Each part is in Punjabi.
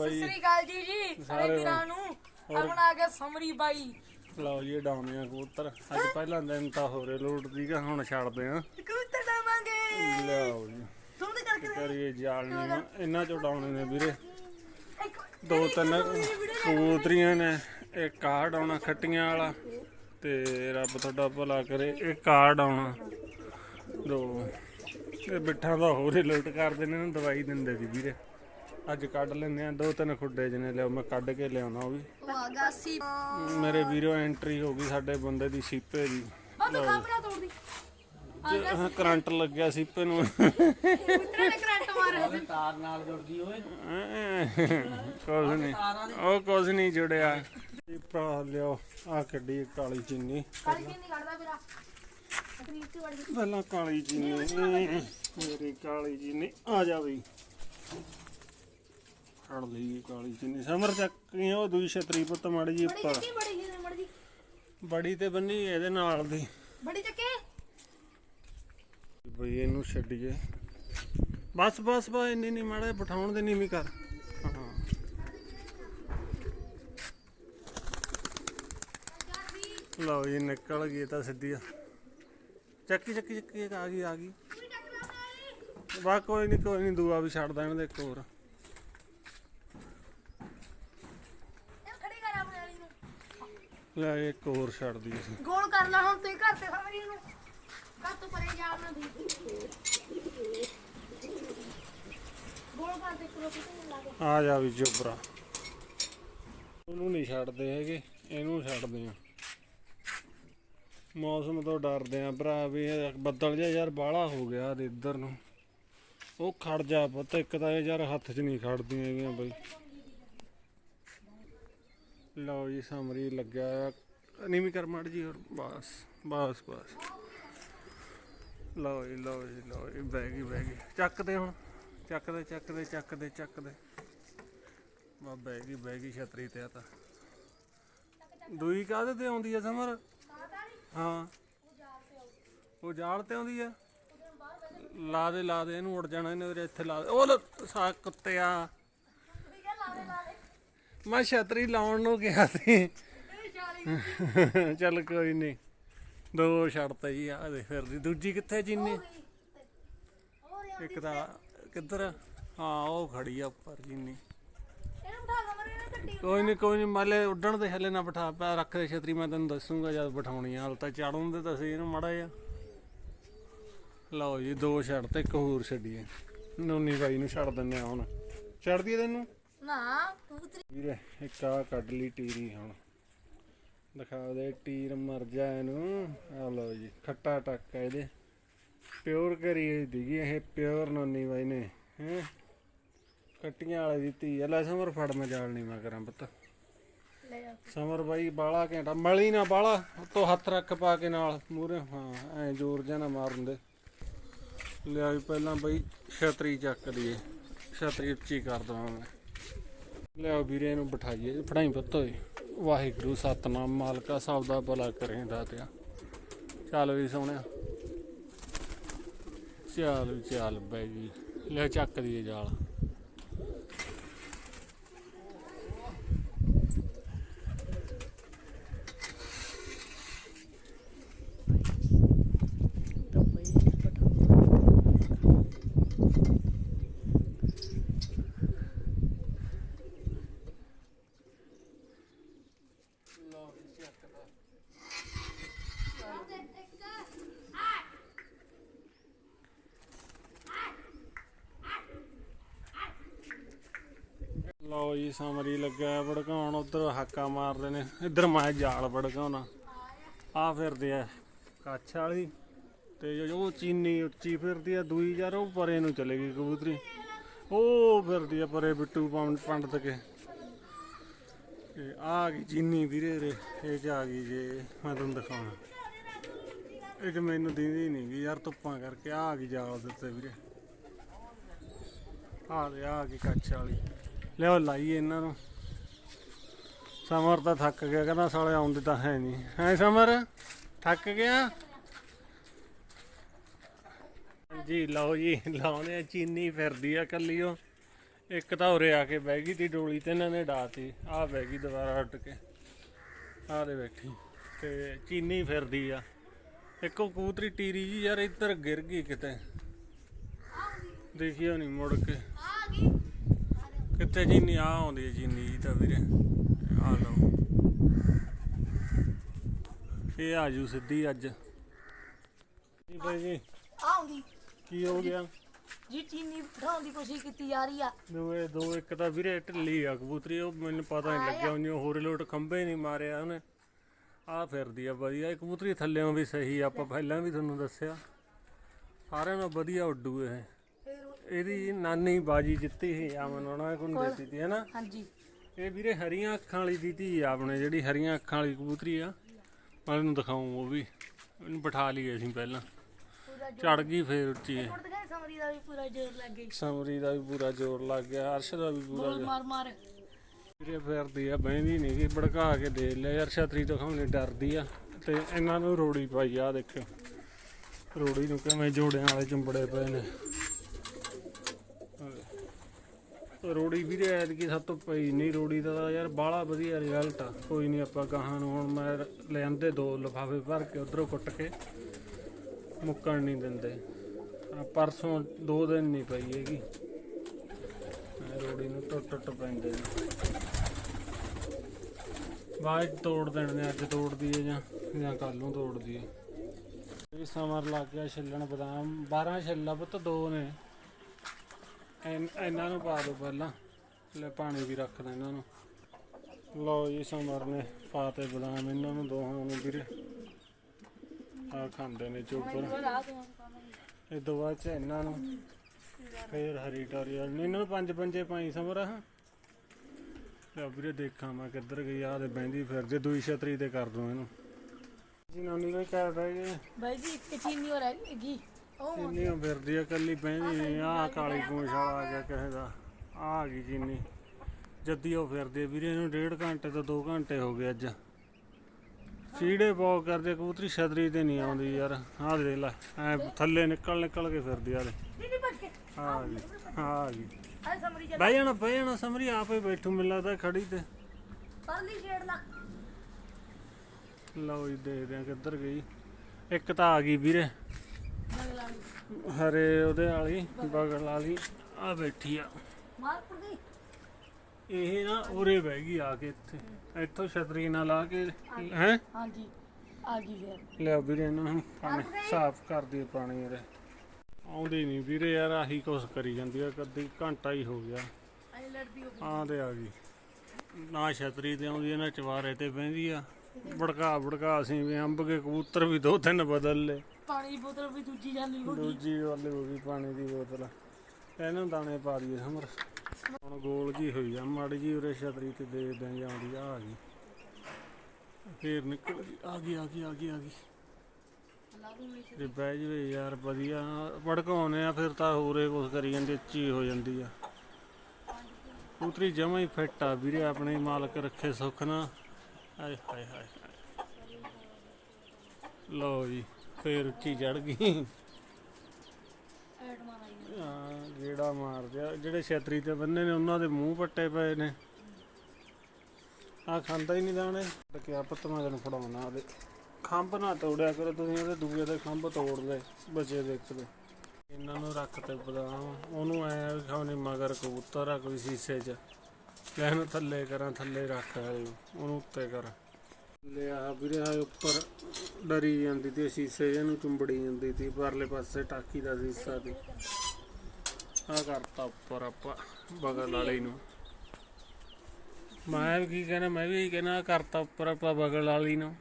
ਬਾਈ। ਸ੍ਰੀ ਅਕਾਲ ਜੀ ਜੀ ਸਾਰੇ ਵੀਰਾਂ ਨੂੰ। ਆਪਣਾ ਆ ਗਿਆ ਸਮਰੀ ਬਾਈ। ਲਓ ਜੀ ਡਾਉਣੇ ਆ ਕਬੂਤਰ। ਅੱਜ ਪਹਿਲਾਂ ਦਿਨ ਤਾਂ ਹੋਰੇ ਲੋਟ ਦੀਗਾ ਹੁਣ ਛੱਡਦੇ ਆ। ਕਬੂਤਰ ਡਾਵਾਂਗੇ। ਲਓ ਜੀ। ਸੁਣ ਕਰਕੇ ਕਰੀਏ ਜਾਲ ਨਹੀਂ ਇਹਨਾਂ ਚੋਂ ਡਾਉਣੇ ਨੇ ਵੀਰੇ। ਦੋ ਤਿੰਨ ਕਬੂਤਰੀਆਂ ਨੇ ਇੱਕ ਕਾਰਡ ਆਉਣਾ ਖੱਟੀਆਂ ਵਾਲਾ ਤੇ ਰੱਬ ਤੁਹਾਡਾ ਭਲਾ ਕਰੇ ਇਹ ਕਾਰਡ ਆਉਣਾ ਦੋ। ਇਹ ਬਿੱਠਾਂ ਦਾ ਹੋਰ ਹੀ ਲੁੱਟ ਕਰਦੇ ਨੇ ਦਵਾਈ ਦਿੰਦੇ ਸੀ ਵੀਰੇ। ਅੱਜ ਕੱਢ ਲੈਂਦੇ ਆ ਦੋ ਤਿੰਨ ਖੁੱਡੇ ਜਿਹਨੇ ਲਿਓ ਮੈਂ ਕੱਢ ਕੇ ਲਿਆਉਣਾ ਉਹ ਵੀ। ਵਾਗਾਸੀ ਮੇਰੇ ਵੀਰੋ ਐਂਟਰੀ ਹੋ ਗਈ ਸਾਡੇ ਬੰਦੇ ਦੀ ਸੀਪੇ ਦੀ। ਉਹ ਤਾਂ ਆਹ ਕਰੰਟ ਲੱਗਿਆ ਸੀਪੇ ਨੂੰ। ਕਬੂਤਰਾਂ ਨੇ ਕਰੰਟ ਮਾਰਿਆ ਸੀ। ਤਾਰ ਨਾਲ ਜੁੜ ਗਈ ਓਏ ਕੁਝ ਨਹੀਂ। ਉਹ ਕੁਝ ਨਹੀਂ ਜੁੜਿਆ। ਭਰਾ ਲਿਓ ਆ ਕੱਢੀ ਕਾਲੀ ਚੀਨੀ। ਕਾਲੀ ਕੱਢਦਾ ਵੀਰਾ ਗਈ। ਪਹਿਲਾਂ ਕਾਲੀ ਚੀਨੀ। ਮੇਰੀ ਕਾਲੀ ਚੀਨੀ ਆ ਜਾ ਬਈ। ਫੜ ਲਈ ਕਾਲੀ ਚੀਨੀ ਸਮਰ ਚੱਕੀ ਉਹ ਦੂਜੀ ਛਤਰੀ ਪੁੱਤ ਮਾੜੀ ਜੀ ਉੱਪਰ। ਬੜੀ ਮੜ ਤੇ ਬੰਨੀ ਇਹਦੇ ਨਾਲ ਦੀ। ਬੜੀ ਚੱਕੀ। ਬਈ ਇਹਨੂੰ ਛੱਡੀਏ। ਬਸ ਬਸ ਬਸ ਇੰਨੀ ਨਹੀਂ ਮਾੜਾ ਬਿਠਾਉਣ ਦੇ ਨੀਵੀਂ ਕਰ। ਹਾਂ। ਲਓ ਜੀ ਨਿਕਲ ਗਈ ਤਾਂ ਸਿੱਧੀ ਚੱਕੀ ਚੱਕੀ ਚੱਕੀ ਆ ਗਈ ਆ ਗਈ। ਬਾ ਕੋਈ ਨਹੀਂ ਕੋਈ ਨਹੀਂ ਦੂਆ ਵੀ ਛੱਡ ਦੇਣ ਦੇ ਇੱਕ ਹੋਰ ਇਹ ਖੜੀ ਕਰ ਆਪਣੇ ਵਾਲੀ ਨੂੰ ਲੈ ਇੱਕ ਹੋਰ ਛੱਡ ਦੀ ਅਸੀਂ। ਗੋਲ ਕਰ ਲੈ ਹੁਣ ਤੂੰ ਘਰ ਤੇ ਸਮਰੀ ਨੂੰ। ਘਰ ਤੋਂ ਪਰੇ ਜਾ ਨਾ ਦੀ ਗੋਲ ਕਰ ਦੇ ਕਰੋ ਕਿਤੇ ਲਾ ਦੇ। ਆ ਜਾ ਵੀ ਜੋਬਰਾ। ਉਹਨੂੰ ਨਹੀਂ ਛੱਡਦੇ ਹੈਗੇ ਇਹਨੂੰ ਛੱਡਦੇ ਆ। ਮੌਸਮ ਤੋਂ ਡਰਦੇ ਆ ਭਰਾ ਵੀ ਇਹ ਬੱਦਲ ਜਿਹਾ ਯਾਰ ਬਾਹਲਾ ਹੋ ਗਿਆ ਇੱਧਰ ਨੂੰ। ਉਹ ਖੜ ਜਾ ਪੁੱਤ ਇੱਕ ਤਾਂ ਇਹ ਯਾਰ ਹੱਥ 'ਚ ਨਹੀਂ ਖੜਦੀਆਂ ਹੈਗੀਆਂ ਬਈ। ਲਓ ਜੀ, ਸਮਰੀ ਲੱਗਿਆ ਨੀਵੀਂ ਕਰ ਮੜ ਜੀ ਹੋਰ, ਬਸ ਬਸ ਬਸ। ਲਓ ਜੀ ਲਓ ਜੀ ਲਓ ਜੀ, ਬਹਿ ਗਈ ਬਹਿ ਗਈ। ਚੱਕ ਹੁਣ, ਚੱਕ ਦੇ ਚੱਕ ਦੇ ਬਾ ਬਹਿ ਗਈ ਬਹਿ ਗਈ ਛਤਰੀ ਤੇ ਆ ਤਾਂ। ਦੂਈ ਕਾਹਦੇ ਤੇ ਆਉਂਦੀ ਆ ਸਮਰ? ਹਾਂ। ਉਹ ਜਾਲ ਤੇ ਆਉਂਦੀ ਆ? ਲਾ ਦੇ ਲਾ ਦੇ, ਇਹਨੂੰ ਉੜ ਜਾਣਾ, ਇਹਨੇ ਇੱਥੇ ਲਾ ਦੇ। ਉਹ ਸਾ ਕੁੱਤਿਆ ਲਾ ਦੇ ਲਾ ਦੇ ਮੈਂ ਛਤਰੀ ਲਾਉਣ ਨੂੰ ਕਿਹਾ ਸੀ। ਚੱਲ ਕੋਈ ਨਹੀਂ ਦੋ ਛੱਡਤੇ ਜੀ ਆ ਦੇ। ਫਿਰਦੀ ਦੂਜੀ ਕਿੱਥੇ ਜਿੰਨੀ? ਇੱਕ ਤਾਂ ਕਿੱਧਰ? ਹਾਂ, ਉਹ ਖੜੀ ਆ ਉੱਪਰ ਜਿੰਨੀ। ਕੋਈ ਨਹੀਂ ਕੋਈ ਨਹੀਂ ਮਾਲੇ ਉੱਡਣ ਦੇ ਹੱਲੇ ਨਾ ਬਿਠਾ, ਪਾ ਰੱਖ ਦੇ ਛਤਰੀ, ਮੈਂ ਤੈਨੂੰ ਦੱਸੂਗਾ ਜਦ ਬਿਠਾਉਣੀ ਆ। ਹਾਲ ਤਾਂ ਚਾੜਨ ਦੇ ਤਾਂ ਸੀ ਇਹਨੂੰ ਮੜਾ ਜਾ ਲਓ ਜੀ, ਦੋ ਛੱਡ ਤੇ ਇੱਕ ਹੋਰ ਛੱਡੀਏ। ਨੋਨੀ ਬਾਈ ਨੂੰ ਛੱਡ ਦਿੰਦੇ ਆ ਹੁਣ। ਛੱਡਦੀ ਤੈਨੂੰ? ਨਾ ਕਬੂਤਰੀ। ਵੀਰੇ ਇੱਕ ਆ ਕੱਢ ਲਈ ਟੀਰੀ ਹੁਣ। ਦਿਖਾ ਦੇ ਟੀਰ ਮਰ ਜਾ ਇਹਨੂੰ। ਆ ਲਓ ਜੀ ਖੱਟਾ ਟੱਕ ਆ ਇਹਦੇ। ਪਿਓਰ ਕਰੀ ਹੋਈ ਦੀਗੀ ਇਹ ਪਿਓਰ ਨੋਨੀ ਬਾਈ ਨੇ ਹੈ। ਕੱਟੀਆਂ ਵਾਲੇ ਦੀ ਧੀ ਲੈ ਸਮਰ ਫੜ ਮੈਂ ਜਾਲ ਨਹੀਂ ਮੈਂ ਕਰਾਂ ਪੁੱਤ। ਸਮਰ ਬਾਈ ਬਾਲਾ ਘੰਟਾ। ਮਲੀ ਨਾ ਬਾਲਾ ਉੱਤੋਂ ਹੱਥ ਰੱਖ ਪਾ ਕੇ ਨਾਲ ਮੂਰੇ ਹਾਂ ਐ ਜ਼ੋਰ ਜਿਹਾ ਨਾ ਮਾਰਨ ਦੇ। ਲਿਆ ਪਹਿਲਾਂ ਬਈ ਛਤਰੀ ਚੱਕ ਲਈਏ। ਛਤਰੀ ਉੱਚੀ ਕਰ ਦਵਾਂ ਮੈਂ। ਲਿਆਓ ਵੀਰੇ ਨੂੰ ਬਿਠਾਈਏ। ਫੜਾਈ ਪੁੱਤ ਓਏ। ਵਾਹਿਗੁਰੂ, ਸਤਨਾਮ, ਮਾਲਕਾ ਸਭ ਦਾ ਭਲਾ ਕਰੇ ਦਾਤਿਆ ਚੱਲ ਵੀ ਸੋਹਣਿਆ। ਚੱਲ ਵੀ ਚੱਲ ਬੈ ਜੀ। ਲੈ ਚੱਕ ਦੀਏ ਜਾਲ। ਲਓ ਸਮਰੀ ਲੱਗਿਆ ਭੜਕਾਉਣ ਉਧਰ ਹਾਕਾ ਮਾਰਦੇ ਨੇ। ਇੱਧਰ ਮੈਂ ਜਾਲ ਭੜਕਾਉਣਾ। ਆ ਫਿਰਦੇ ਆ ਕੱਛ ਵਾਲੀ ਤੇ ਉਹ ਚੀਨੀ ਉੱਚੀ ਫਿਰਦੀ ਆ, ਦੂਈ ਯਾਰ ਉਹ ਪਰੇ ਨੂੰ ਚਲੇਗੀ ਕਬੂਤਰੀ। ਉਹ ਫਿਰਦੀ ਆ ਪਰੇ ਬਿੱਟੂ ਪੰਡ ਪੰਡਤ ਕੇ। ਤੇ ਆ ਗਈ ਚੀਨੀ ਵੀਰੇ ਰੇ ਇਹ ਚ ਆ ਗਈ ਜੇ ਮੈਂ ਤੁਹਾਨੂੰ ਦਿਖਾਉਣਾ। ਇਹ ਤੇ ਮੈਨੂੰ ਦਿੰਦੀ ਨਹੀਂ ਗਈ ਯਾਰ, ਧੁੱਪਾਂ ਕਰਕੇ ਆ ਗਈ ਜਾਲ ਦਿੱਤੇ ਵੀਰੇ। ਆ ਦੇ ਆ ਗਈ ਕੱਛ ਵਾਲੀ। ਲਿਓ ਲਾਈਏ ਇਹਨਾਂ ਨੂੰ। ਸਮਰ ਤਾਂ ਥੱਕ ਗਿਆ, ਕਹਿੰਦਾ ਸਾਲੇ ਆਉਂਦੇ ਤਾਂ ਹੈ ਨਹੀਂ। ਹੈ ਸਮਰ, ਥੱਕ ਗਿਆ? ਜੀ, ਲਓ ਜੀ, ਲਾਉਣੇ ਆ ਚੀਨੀ, ਫਿਰਦੀ ਆ ਕੱਲੀ ਉਹ। ਇੱਕ ਤਾਂ ਉਰੇ ਆ ਕੇ ਬਹਿ ਗਈ ਤੀ ਡੋਲੀ ਤੇ ਇਹਨਾਂ ਨੇ ਡਾਤੀ। ਆ ਬਹਿ ਗਈ ਦੁਬਾਰਾ ਹਟ ਕੇ। ਆ ਦੇ ਬੈਠੀ। ਤੇ ਚੀਨੀ ਫਿਰਦੀ ਆ। ਇੱਕੋ ਕਬੂਤਰੀ ਟੀਰੀ ਜੀ ਯਾਰ ਇੱਧਰ ਗਿਰ ਗਈ ਕਿਤੇ। ਦੇਖਿਓ ਨਹੀਂ ਮੁੜ ਕੇ। ਕਿੱਥੇ ਚੀਨੀ ਆ ਆਉਂਦੀ ਹੈ ਚੀਨੀ ਜੀ ਤਾਂ ਵੀਰੇ। ਆ ਲਓ। ਇਹ ਆਜੂ ਸਿੱਧੀ ਅੱਜ। ਜੀ ਜੀ ਆਉਂਦੀ। ਕੀ ਹੋ ਗਿਆ? ਜੀ ਚੀਨੀ ਬਿਠਾਉਣ ਦੀ ਕੋਸ਼ਿਸ਼ ਕੀਤੀ ਜਾ ਰਹੀ ਆ। ਦੋਏ ਦੋ ਇੱਕ ਤਾਂ ਵੀਰੇ ਢਿੱਲੀ ਆ ਕਬੂਤਰੀ ਉਹ ਮੈਨੂੰ ਪਤਾ ਨਹੀਂ ਲੱਗਿਆ ਉਹਨੇ ਹੋਰ ਲੋਟ ਖੰਭੇ ਨਹੀਂ ਮਾਰਿਆ ਉਹਨੇ। ਆ ਫਿਰਦੀ ਆ ਵਧੀਆ ਇਹ ਕਬੂਤਰੀ ਥੱਲੇੋਂ ਵੀ ਸਹੀ ਆ, ਆਪਾਂ ਪਹਿਲਾਂ ਵੀ ਤੁਹਾਨੂੰ ਦੱਸਿਆ। ਸਾਰਿਆਂ ਨਾਲੋਂ ਵਧੀਆ ਉੱਡੂ ਇਹ। ਇਹਦੀ ਨਾਨੀ ਬਾਜੀ ਜਿੱਤੀ ਸੀ ਆ ਮਨਾਉਣਾ ਕੋਲ ਦਿੱਤੀ ਤੀ ਹੈ ਨਾ ਹਾਂਜੀ। ਇਹ ਵੀਰੇ ਹਰੀਆਂ ਅੱਖਾਂ ਵਾਲੀ ਦੀ ਧੀ ਆ ਆਪਣੇ ਜਿਹੜੀ ਹਰੀਆਂ ਅੱਖਾਂ ਵਾਲੀ ਕਬੂਤਰੀ ਆ। ਮੈਂ ਇਹਨੂੰ ਦਿਖਾਉਂ ਉਹ ਵੀ। ਇਹਨੂੰ ਬਿਠਾ ਲਈਏ ਅਸੀਂ ਪਹਿਲਾਂ। ਚੜ ਗਈ ਫੇਰ ਉੱਚੀ। ਦਿਖਾਈ ਸਮਰੀ ਦਾ ਵੀ ਪੂਰਾ ਜੋਰ ਲੱਗ ਗਈ ਸਮਰੀ ਦਾ ਵੀ ਪੂਰਾ ਜ਼ੋਰ ਲੱਗ ਗਿਆ ਅਰਸ਼ ਦਾ ਵੀ ਪੂਰਾ ਬੋਲ ਜ਼ੋਰ। ਮਾਰ ਮਾਰ। ਵੀਰੇ ਫਿਰਦੀ ਆ ਬਹਿੰਦੀ ਨਹੀਂ ਗੀ ਭੜਕਾ ਕੇ ਦੇ ਲਿਆ। ਯਾਰ ਛਤਰੀ ਤੋਂ ਖਾਉਣੀ ਡਰਦੀ ਆ। ਤੇ ਇਹਨਾਂ ਨੂੰ ਰੋੜੀ ਪਾਈ ਆ ਦੇਖਿਓ। ਰੋੜੀ ਨੂੰ ਕਿਵੇਂ ਜੋੜਿਆਂ ਵਾਲੇ ਚੁੰਬੜੇ ਪਏ ਨੇ। ਰੋੜੀ ਵੀਰੇ, ਐਤਕੀ ਸਭ ਤੋਂ ਪਈ ਨਹੀਂ ਰੋੜੀ ਦਾ ਤਾਂ ਯਾਰ ਬਾਹਲਾ ਵਧੀਆ ਰਿਜ਼ਲਟ ਆ। ਕੋਈ ਨਹੀਂ ਆਪਾਂ ਗਾਹਾਂ ਨੂੰ ਹੁਣ ਮੈਂ ਲੈ ਆਂਦੇ ਦੋ ਲਿਫਾਫੇ ਭਰ ਕੇ ਉਧਰੋਂ ਕੁੱਟ ਕੇ, ਮੁੱਕਣ ਨਹੀਂ ਦਿੰਦੇ। ਪਰਸੋਂ ਦੋ ਦਿਨ ਨਹੀਂ ਪਈ ਹੈਗੀ। ਰੋੜੀ ਨੂੰ ਟੁੱਟ ਟੁੱਟ ਪੈਂਦੇ ਨੇ। ਬਾਅਦ ਤੋੜ ਦੇਣ ਨੇ ਅੱਜ ਤੋੜਦੀ ਹੈ ਜਾਂ ਜਾਂ ਕੱਲ ਨੂੰ ਤੋੜਦੀ ਹੈ ਇਹ ਸਮਰ ਲੱਗ ਗਿਆ ਛਿੱਲਣ ਬਦਾਮ। 12 ਛਿੱਲਾ ਪੁੱਤ ਦੋ ਨੇ। ਇਹਨਾਂ ਨੂੰ ਪਾ ਦਿਓ ਪਹਿਲਾਂ। ਲੈ ਪਾਣੀ ਵੀ ਰੱਖ ਦੇ ਇਹਨਾਂ ਨੂੰ। ਲਓ ਜੀ ਸਮਰ ਨੇ ਪਾਤੇ ਬਦਾਮ ਇਹਨਾਂ ਨੂੰ ਦੋਹਾਂ ਨੂੰ ਵੀਰੇ। ਆ ਖਾਂਦੇ ਨੇ ਚੋਪਰ ਇਹ ਤੋਂ ਬਾਅਦ ਚ ਇਹਨਾਂ ਨੂੰ ਫੇਰ ਹਰੀ ਟੋਰੀ ਵਾਲੀ। ਨੂੰ। ਇਹਨਾਂ ਨੂੰ ਪੰਜ ਪੰਜੇ ਪਾਈ ਸਮਰ ਆ ਲੈ ਵੀਰੇ ਦੇਖਾਂ ਮੈਂ ਕਿੱਧਰ ਗਈ ਆ ਤੇ ਬਹਿੰਦੀ ਫਿਰਦੀ ਦੂਈ ਛਤਰੀ ਤੇ ਕਰ ਦੂੰ ਇਹਨੂੰ। ਜੀ ਨਾਨੀ ਨੇ ਕਹਿ ਰਿਹਾ ਕਿ ਬਾਈ ਜੀ ਇੱਕ ਚੀਨੀ ਹੋਰ ਹੈਗੀ ਉਹ ਚੀਨੀ ਫਿਰਦੀ ਆ ਕੱਲੀ ਬਹਿੰਦੀ ਆ ਕਾਲੀ ਵਾਲਾ ਆ ਗਿਆ ਕਿਸੇ ਦਾ। ਆ ਆ ਗਈ ਚੀਨੀ। ਜੱਦੀ ਉਹ ਫਿਰਦੀ ਵੀਰੇ ਇਹਨੂੰ ਡੇਢ ਘੰਟੇ ਤੋਂ 2 ਘੰਟੇ ਹੋ ਗਏ ਅੱਜ। ਚੀੜੇ ਬਹੁਤ ਕਰਦੇ ਕਬੂਤਰੀ ਛਤਰੀ ਤੇ ਨਹੀਂ ਆਉਂਦੀ ਯਾਰ। ਆਹ ਦੇ ਲੈ ਐ ਥੱਲੇ ਨਿਕਲ ਨਿਕਲ ਕੇ ਫਿਰਦੀ ਆ ਦੇ ਨਹੀਂ ਨਹੀਂ ਭੱਜ ਕੇ। ਆ ਗਈ ਆ ਗਈ ਆ ਸਮਰੀ ਚੱਲ। ਬਹਿ ਜਾਣਾ ਬਹਿ ਜਾਣਾ ਸਮਰੀ ਆਪੇ ਬੈਠੂ ਮੈਨੂੰ ਲੱਗਦਾ ਖੜੀ ਤੇ। ਪਰਲੀ ਛੇੜ ਲਾ। ਲਓ ਜੀ ਦੇਖਦੇ ਆ ਕਿੱਧਰ ਗਈ। ਇੱਕ ਤਾਂ ਆ ਗਈ ਵੀਰੇ। ਨੂੰ। ਹਰੇ ਉਹਦੇ ਵਾਲੀ ਬਗਲ ਵਾਲੀ ਆ ਬੈਠੀ ਆ। ਇਹ ਨਾ ਉਰੇ ਬਹਿ ਗਈ ਆ ਕੇ ਇੱਥੇ। ਇੱਥੋਂ ਛਤਰੀ ਨਾਲ ਲਾ ਕੇ ਹੈ? ਹਾਂਜੀ ਆ ਗਈ ਫਿਰ। ਵੀਰੇ ਇਹਨਾਂ ਪਾਣੀ ਸਾਫ਼ ਕਰ ਦਿਓ ਪਾਣੀ ਇਹਦੇ ਆਉਂਦੀ ਨਹੀਂ ਵੀਰੇ ਯਾਰ ਆਹੀ ਕੁਛ ਕਰੀ ਜਾਂਦੀ ਆ ਕਦੀ ਘੰਟਾ ਹੀ ਹੋ ਗਿਆ। ਐ ਲੜਦੀ ਹੋ ਆਂ ਤੇ ਆ ਗਈ। ਨਾ ਛਤਰੀ ਤੇ ਆਉਂਦੀ ਆ ਨਾ ਚਵਾਰੇ ਤੇ ਬਹਿੰਦੀ ਆ। ਬੜਕਾ ਬੜਕਾ ਅਸੀਂ ਵੀ ਅੰਬ ਕੇ ਕਬੂਤਰ ਵੀ ਦੋ ਤਿੰਨ ਬਦਲ ਲਏ। ਪਾਣੀ ਦੀ ਬੋਤਲ ਵੀ ਦੂਜੀ ਜਾਂਦੀ ਹੋ ਗਈ ਦੂਜੀ ਵਾਲੀ ਹੋ ਗਈ ਪਾਣੀ ਦੀ ਬੋਤਲ। ਇਹਨਾਂ ਦਾਣੇ ਪਾ ਦਈਏ ਸਮਰ ਹੁਣ ਗੋਲ ਜੀ ਹੋਈ ਆ, ਮਾੜੀ ਜੀ ਉਰੇ ਛਤਰੀ ਤੇ ਦੇ ਦੇ ਜਾਂਦੀ ਆ ਆ ਗਈ। ਫੇਰ ਨਿਕਲ ਗਈ, ਆ ਗਈ ਆ ਗਈ ਆ ਗਈ ਆ ਗਈ। ਲਾ ਬਹਿ ਜਵੇ ਯਾਰ, ਵਧੀਆ। ਭੜਕਾਉਨੇ ਆ, ਫਿਰ ਤਾਂ ਹੋਰੇ ਕੁਛ ਕਰੀ ਜਾਂਦੀ ਉੱਚੀ ਹੋ ਜਾਂਦੀ ਆ। ਉਤਰੀ ਜਮਾ ਹੀ ਫਿੱਟ ਆ ਵੀਰੇ, ਆਪਣੇ ਮਾਲਕ ਰੱਖੇ ਸੁੱਖ ਨਾ ਆਏ ਹਾਏ ਹਾਏ ਹਾਏ। ਲਓ ਜੀ। ਫੇਰ ਉੱਚੀ ਚੜ ਗਈ। ਆ ਗੇੜਾ ਮਾਰ ਦਿਆ। ਜਿਹੜੇ ਛਤਰੀ ਤੇ ਬੰਨੇ ਨੇ ਉਹਨਾਂ ਦੇ ਮੂੰਹ ਪੱਟੇ ਪਏ ਨੇ। ਆ ਖਾਂਦਾ ਹੀ ਨਹੀਂ ਦਾਣੇ। ਕਿਆ ਪੁੱਤ ਮੈਂ ਤੈਨੂੰ ਫੜਾਉਣਾ ਉਹਦੇ। ਖੰਭ ਨਾ ਤੋੜਿਆ ਕਰੋ ਤੁਸੀਂ ਉਹਦੇ ਦੂਏ ਦੇ ਖੰਭ ਤੋੜ ਲਏ ਬਚੇ ਦੇ ਇੱਕ ਦੇ ਇਹਨਾਂ ਨੂੰ ਰੱਖ ਤੇ ਬਦਾਮ। ਉਹਨੂੰ ਐ ਖਾਣੇ ਮਗਰ ਕਬੂਤਰ ਆ ਕੋਈ ਸ਼ੀਸ਼ੇ 'ਚ। ਲੈ ਇਹਨੂੰ ਥੱਲੇ ਕਰਾਂ ਥੱਲੇ ਰੱਖ ਉਹਨੂੰ ਉੱਤੇ ਕਰ। ਲਿਆ ਵੀਰੇ ਆ ਉੱਪਰ ਡਰੀ ਜਾਂਦੀ ਤੇ ਸ਼ੀਸ਼ੇ ਜਿਹਨੂੰ ਚੁੰਬੜੀ ਜਾਂਦੀ ਤੀ ਪਰਲੇ ਪਾਸੇ ਟਾਕੀ ਦਾ ਸ਼ੀਸ਼ਾ ਦੀ ਆ ਕਰਤਾ ਉੱਪਰ ਆਪਾਂ ਬਗਲ ਵਾਲੇ ਨੂੰ। ਮੈਂ ਵੀ ਕੀ ਕਹਿਣਾ ਮੈਂ ਵੀ ਕਹਿਣਾ ਕਰਤਾ ਉੱਪਰ ਆਪਾਂ ਬਗਲ ਵਾਲੀ ਨੂੰ।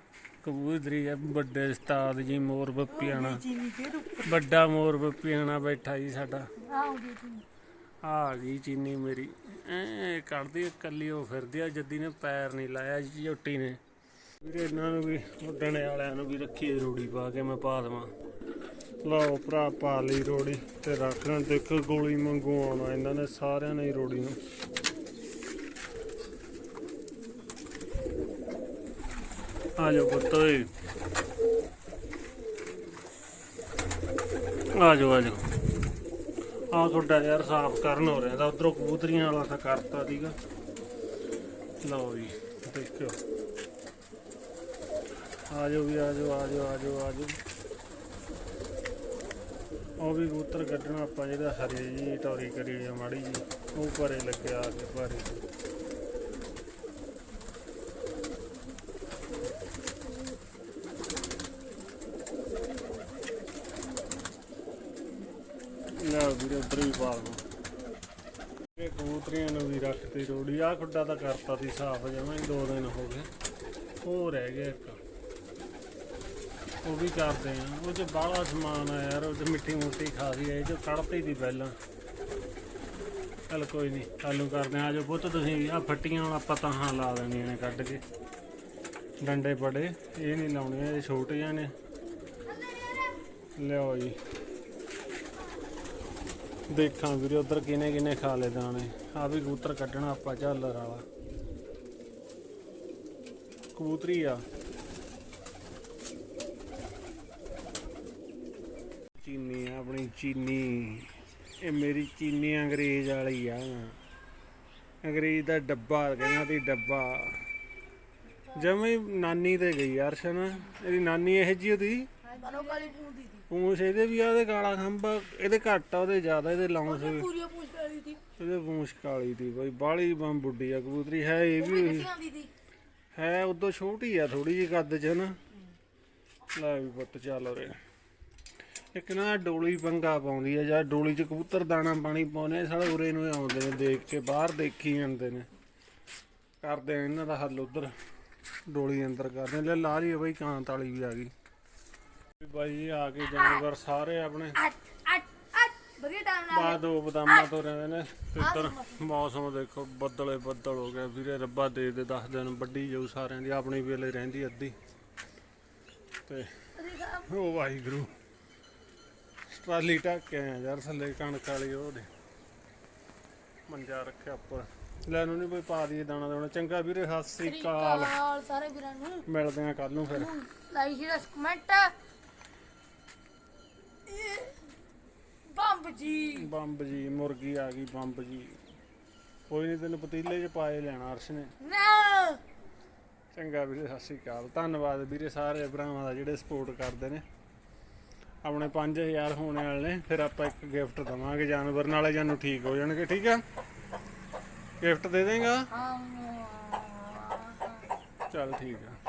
ਕਬੂਤਰੀ ਆ ਵੱਡੇ ਉਸਤਾਦ ਜੀ ਮੋਰ ਬੱਪੀਆਣਾ ਚੀਨੀ ਫੇਰ ਉੱਪਰ ਵੱਡਾ ਮੋਰ ਬੱਪੀਆਣਾ ਬੈਠਾ ਜੀ ਸਾਡਾ। ਆ ਗਈ ਚੀਨੀ ਮੇਰੀ। ਐ ਕੱਢਦੀ ਆ, ਕੱਲੀ ਉਹ ਫਿਰਦੀ ਆ ਜੱਦੀ ਨੇ ਪੈਰ ਨਹੀਂ ਲਾਇਆ ਜੀ ਝੋਟੀ ਨੇ। ਵੀਰੇ, ਇਹਨਾਂ ਨੂੰ ਵੀ ਉੱਡਣ ਵਾਲਿਆਂ ਨੂੰ ਵੀ ਰੱਖੀ ਰੋੜੀ ਪਾ ਕੇ, ਮੈਂ ਪਾ ਦੇਵਾਂ। ਲਓ ਭਰਾ, ਪਾ ਲਈ ਰੋੜੀ ਤੇ ਰੱਖ ਲੈਣ। ਦੇਖੋ ਗੋਲੀ ਮੰਗੂ ਇਹਨਾਂ ਨੇ, ਸਾਰਿਆਂ ਨੇ ਹੀ ਰੋੜੀ ਨੂੰ। ਆ ਜਾਓ ਪੁੱਤੋ ਓਏ। ਆ ਜਾਓ ਆ ਜਾਓ। ਆ ਤੁਹਾਡਾ ਯਾਰ ਸਾਫ਼ ਕਰਨ ਹੋ ਰਿਹਾ, ਤਾਂ ਉਧਰੋਂ ਕਬੂਤਰੀਆਂ ਵਾਲਾ ਤਾਂ ਕਰਤਾ ਸੀਗਾ। ਲਓ ਜੀ, ਦੇਖਿਓ। ਆ ਜਾਓ ਵੀ ਆ ਜਾਓ ਆ ਜਾਓ ਆ ਜਾਓ ਆ ਜਾਓ ਉਹ ਵੀ ਕਬੂਤਰ ਕੱਢਣਾ ਆਪਾਂ ਜਿਹੜਾ ਹਰੇ ਜੀ ਟੌਰੀ ਕਰੀ ਆ ਮਾੜੀ ਜੀ। ਉਹ ਭਰੇ ਲੱਗਿਆ ਆ ਕੇ ਭਾਰੇ। ਲੈ ਵੀਰੇ, ਉੱਧਰ ਵੀ ਪਾ ਲਓ। ਇਹ ਕਬੂਤਰੀਆਂ ਨੂੰ ਵੀ ਰੱਖਤੀ ਰੋੜੀ। ਆ ਖੁੱਡਾ ਤਾਂ ਕਰਤਾ ਸੀ ਸਾਫ਼, ਜਮਾਂ ਹੀ ਦੋ ਦਿਨ ਹੋ ਗਏ। ਉਹ ਰਹਿ ਗਿਆ ਇੱਕ। ਉਹ ਵੀ ਕਰਦੇ ਆ। ਉਹ ਚ ਬਾਹਲਾ ਸਮਾਨ ਆ ਯਾਰ, ਉਹ ਚ ਮਿੱਟੀ ਮੁੱਟੀ ਖਾ ਗਈ ਇਹ ਚ ਕੱਢਤੀ ਦੀ ਪਹਿਲਾਂ। ਚੱਲ ਕੋਈ ਨਹੀਂ ਚਾਲੂ ਕਰਦੇ ਆ। ਆਜੋ ਪੁੱਤ ਤੁਸੀਂ ਆ ਫੱਟੀਆਂ ਹੁਣ ਆਪਾਂ ਹਾਂ ਲਾ ਦੇਣੀਆਂ ਨੇ ਕੱਢ ਕੇ। ਡੰਡੇ ਬੜੇ ਇਹ ਨਹੀਂ ਲਾਉਣੇ, ਇਹ ਛੋਟੀਆਂ ਨੇ। ਲਿਆਓ ਜੀ। ਦੇਖਾਂ ਵੀਰੇ, ਉਧਰ ਕਿਨੇ ਕਿਨੇ ਖਾ ਲਏ ਦਾਣੇ। ਆ ਵੀ ਕਬੂਤਰ ਕੱਢਣਾ ਆਪਾਂ ਝਾਲਰ ਵਾਲਾ ਕਬੂਤਰੀ ਆ ਚੀਨੀ ਆ ਆਪਣੀ ਚੀਨੀ ਇਹ ਮੇਰੀ ਚੀਨੀ ਅੰਗਰੇਜ਼ ਵਾਲੀ ਆ। ਅੰਗਰੇਜ਼ ਦਾ ਡੱਬਾ ਕਹਿੰਦਾ ਤੀ ਡੱਬਾ। ਜਮੇ ਨਾਨੀ ਤੇ ਗਈ ਅਰਸ਼ਨ ਇਹਦੀ ਨਾਨੀ ਇਹ ਜੀ ਉਹਦੀ? ਕਾਲੀ ਸੀ। ਪੂੰਛ ਇਹਦੇ ਵੀ ਆ ਉਹਦੇ ਕਾਲਾ ਖੰਭਾ ਇਹਦੇ ਘੱਟ ਆ ਉਹਦੇ ਜ਼ਿਆਦਾ ਇਹਦੇ ਲੌਂਸ ਪੂਰੀ ਪੂੰਛ ਕਾਲੀ ਸੀ। ਇਹਦੇ ਪੂੰਛ ਕਾਲੀ ਦੀ ਬਈ ਬਾਲੀ ਬੰਮ ਬੁੱਢੀ ਆ ਕਬੂਤਰੀ ਹੈ ਇਹ ਵੀ ਸੀ। ਹੈ ਉਦੋਂ ਛੋਟੀ ਆ ਥੋੜੀ ਜਿਹੀ ਕੱਦ ਚ ਨਾ। ਲੈ ਵੀ ਪੁੱਤ ਚੱਲ ਉਰੇ। ਇੱਕ ਨਾ ਡੋਲੀ ਪੰਗਾ ਪਾਉਂਦੀ ਆ ਜਾਂ ਡੋਲੀ ਚ ਕਬੂਤਰ ਦਾਣਾ ਪਾਣੀ ਪਾਉਨੇ ਸਾਲੇ ਉਰੇ ਨੂੰ ਹੀ ਆਉਂਦੇ ਨੇ ਦੇਖ ਕੇ ਬਾਹਰ ਦੇਖੀ ਜਾਂਦੇ ਨੇ। ਕਰਦੇ ਆ ਇਹਨਾਂ ਦਾ ਹੱਲ ਉਧਰ ਡੋਲੀ ਅੰਦਰ ਕਰਦੇ। ਲੈ ਲਾ ਲਈ ਬਈ ਕਾਂਤ ਵਾਲੀ ਵੀ ਆ ਗਈ। ਬਾਈ ਜੀ ਆ ਕੇ ਜਾਨਵਰ ਸਾਰੇ ਆਪਣੇ ਵਧੀਆ ਟਾਈਮ ਨਾਲ ਬਾਅਦ ਦੋ। ਬਦਾਮਾਂ ਤੋਂ ਰਹਿੰਦੇ ਨੇ ਤੇ ਇੱਧਰ ਮੌਸਮ ਦੇਖੋ ਬੱਦਲੇ ਬੱਦਲ ਹੋ ਗਿਆ ਵੀਰੇ ਰੱਬਾ ਦੇ ਦੇ 10 ਦਿਨ ਵੱਡੀ ਜਾਊ ਸਾਰਿਆਂ ਦੀ ਆਪਣੀ ਵੇਲੇ ਰਹਿੰਦੀ ਅੱਧੀ। ਤੇ ਉਹ ਵਾਹਿਗੁਰੂ। ਟਰਾਲੀ ਢੱਕ ਕੇ ਆਇਆ ਯਾਰ ਥੱਲੇ ਕਣਕ ਵਾਲੀ ਉਹ ਦੇ ਮੰਜਾ ਰੱਖਿਆ ਉੱਪਰ। ਲੈ ਨੂੰ ਨਹੀਂ ਕੋਈ ਪਾ ਦਈਏ ਦਾਣਾ ਦਾਣਾ। ਚੰਗਾ ਵੀਰੇ ਸਤਿ ਸ੍ਰੀ ਅਕਾਲ। ਕਾਲ ਸਾਰੇ ਵੀਰਾਂ ਨੂੰ। ਮਿਲਦੇ ਆ ਕੱਲ ਨੂੰ ਫਿਰ। Like share comment. ਬੰਬ ਜੀ। ਬੰਬ ਜੀ ਮੁਰਗੀ ਆ ਗਈ ਬੰਬ ਜੀ। ਕੋਈ ਨਹੀਂ ਤੈਨੂੰ ਪਤੀਲੇ 'ਚ ਪਾਏ ਲੈਣਾ ਅਰਸ਼ ਨੇ। ਨਾ। ਚੰਗਾ ਵੀਰੇ ਸਤਿ ਸ਼੍ਰੀ ਅਕਾਲ। ਧੰਨਵਾਦ ਵੀਰੇ ਸਾਰੇ ਭਰਾਵਾਂ ਦਾ ਜਿਹੜੇ ਸਪੋਰਟ ਕਰਦੇ ਨੇ। ਆਪਣੇ 5000 ਹੋਣੇ ਵਾਲੇ ਨੇ ਫਿਰ ਆਪਾਂ ਇੱਕ ਗਿਫਟ ਦਵਾਂਗੇ ਜਾਨਵਰ ਨਾਲੇ ਜਾਨੂੰ ਠੀਕ ਹੋ ਜਾਣਗੇ ਠੀਕ ਆ? ਗਿਫਟ ਦੇ ਦੇਗਾ? ਚੱਲ ਠੀਕ ਆ।